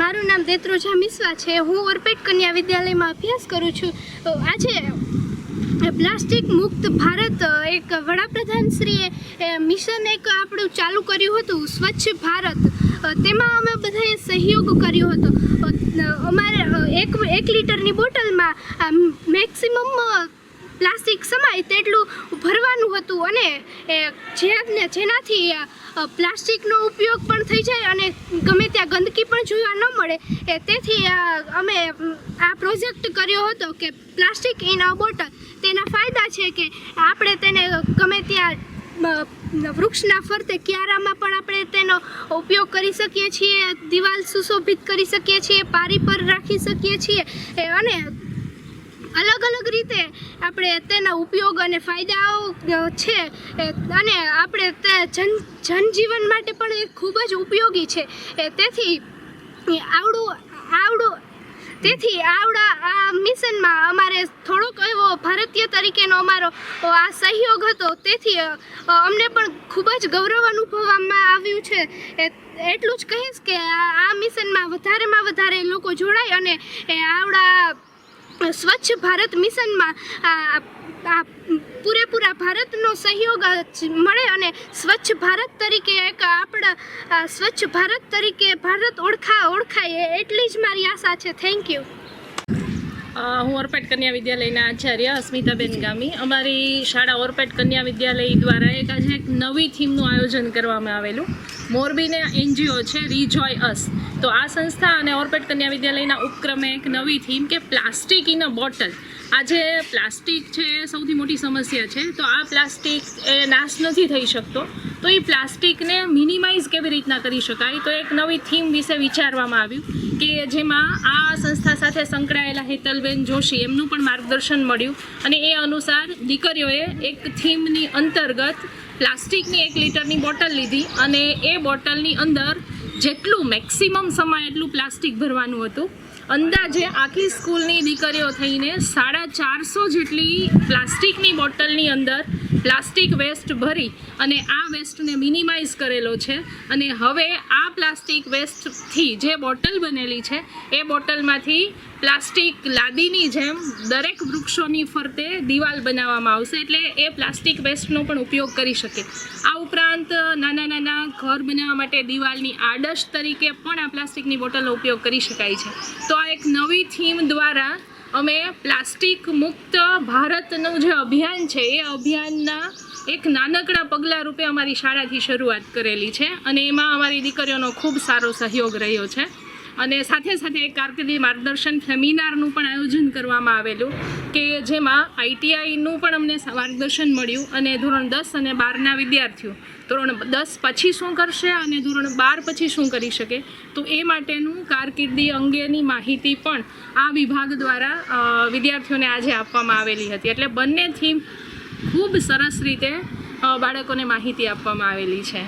મારું નામ દેત્રુજા મિશ્રા છે. હું ઓરપેટ કન્યા વિદ્યાલયમાં અભ્યાસ કરું છું. આજે પ્લાસ્ટિક મુક્ત ભારત એક વડાપ્રધાન શ્રીએ મિશન એક આપણું ચાલુ કર્યું હતું, સ્વચ્છ ભારત. તેમાં અમે બધાએ સહયોગ કર્યો હતો. અમારે એક એક લીટરની બોટલમાં મેક્સિમમ પ્લાસ્ટિક સમાય તેટલું ભરવાનું હતું અને જેને જેનાથી પ્લાસ્ટિકનો ઉપયોગ પણ થઈ જાય અને ગમે ત્યાં ગંદકી પણ જોવા ન મળે, એ તેથી અમે આ પ્રોજેક્ટ કર્યો હતો કે પ્લાસ્ટિક ઇન અ બોટલ. તેના ફાયદા છે કે આપણે તેને ગમે ત્યાં વૃક્ષના ફરતે ક્યારામાં પણ આપણે તેનો ઉપયોગ કરી શકીએ છીએ, દિવાલ સુશોભિત કરી શકીએ છીએ, પારી પર રાખી શકીએ છીએ અને અલગ અલગ રીતે આપણે તેના ઉપયોગ અને ફાયદાઓ છે. અને આપણે તે જન, જનજીવન માટે પણ એ ખૂબ જ ઉપયોગી છે. તેથી આવડું આવડું, તેથી આવડા, આ મિશનમાં અમારે થોડોક એવો ભારતીય તરીકેનો અમારો આ સહયોગ હતો. તેથી અમને પણ ખૂબ જ ગૌરવ અનુભવવામાં આવ્યું છે. એટલું જ કહીશ કે આ મિશનમાં વધારેમાં વધારે લોકો જોડાય અને આવડા સ્વચ્છ ભારત મિશનમાં પૂરેપૂરા ભારતનો સહયોગ મળે અને સ્વચ્છ ભારત તરીકે એક આપણા સ્વચ્છ ભારત તરીકે ભારત ઓળખા, ઓળખાય એટલી જ મારી આશા છે. થેન્ક યુ હું ઓરપેટ કન્યા વિદ્યાલયના આચાર્ય અસ્મિતાબેન ગામી. અમારી શાળા ઓરપેટ કન્યા વિદ્યાલય દ્વારા એક આજે એક નવી થીમનું આયોજન કરવામાં આવેલું. મોરબીને એનજીઓ છે રીજોય અસ તો આ સંસ્થા અને ઓરપેટ કન્યા વિદ્યાલયના ઉપક્રમે એક નવી થીમ કે પ્લાસ્ટિક ઇન અ બોટલ. આજે પ્લાસ્ટિક છે એ સૌથી મોટી સમસ્યા છે. તો આ પ્લાસ્ટિક એ નાશ નથી થઈ શકતો. તો એ પ્લાસ્ટિકને મિનિમાઇઝ કેવી રીતના કરી શકાય? તો એક નવી થીમ વિશે વિચારવામાં આવ્યું કે જેમાં આ સંસ્થા સાથે સંકળાયેલા હેતલબેન જોશી, એમનું પણ માર્ગદર્શન મળ્યું. અને એ અનુસાર દીકરીઓએ એક થીમની અંતર્ગત પ્લાસ્ટિકની એક લીટરની બોટલ લીધી અને એ બોટલની અંદર જેટલું મેક્સિમમ સમાય એટલું પ્લાસ્ટિક ભરવાનું હતું. અંદાજે આખી સ્કૂલની દીકરીઓ થઈને સાડા ચારસો જેટલી પ્લાસ્ટિકની બોટલની અંદર પ્લાસ્ટિક વેસ્ટ ભરી અને આ વેસ્ટને મિનિમાઇઝ કરેલો છે. અને હવે આ પ્લાસ્ટિક વેસ્ટથી જે બોટલ બનેલી છે, એ બોટલમાંથી પ્લાસ્ટિક લાદીની જેમ દરેક વૃક્ષોની ફરતે દિવાલ બનાવવામાં આવશે એટલે એ પ્લાસ્ટિક વેસ્ટનો પણ ઉપયોગ કરી શકે. આ ઉપરાંત નાના નાના ઘર બનાવવા માટે દિવાલની આડશ તરીકે પણ આ પ્લાસ્ટિકની બોટલનો ઉપયોગ કરી શકાય છે. તો આ એક નવી થીમ દ્વારા અમે પ્લાસ્ટિક મુક્ત ભારતનું જે અભિયાન છે, એ અભિયાનના એક નાનકડા પગલાં રૂપે અમારી શાળાથી શરૂઆત કરેલી છે અને એમાં અમારી દીકરીઓનો ખૂબ સારો સહયોગ રહ્યો છે. અને સાથે સાથે એક કારકિર્દી માર્ગદર્શન સેમિનારનું પણ આયોજન કરવામાં આવેલું કે જેમાં આઈટીઆઈનું પણ અમને માર્ગદર્શન મળ્યું અને ધોરણ દસ અને બારના વિદ્યાર્થીઓ, ધોરણ દસ પછી શું કરશે અને ધોરણ બાર પછી શું કરી શકે? તો એ માટેનું કારકિર્દી અંગેની માહિતી પણ આ વિભાગ દ્વારા વિદ્યાર્થીઓને આજે આપવામાં આવેલી હતી. એટલે બંને થીમ ખૂબ સરસ રીતે બાળકોને માહિતી આપવામાં આવેલી છે.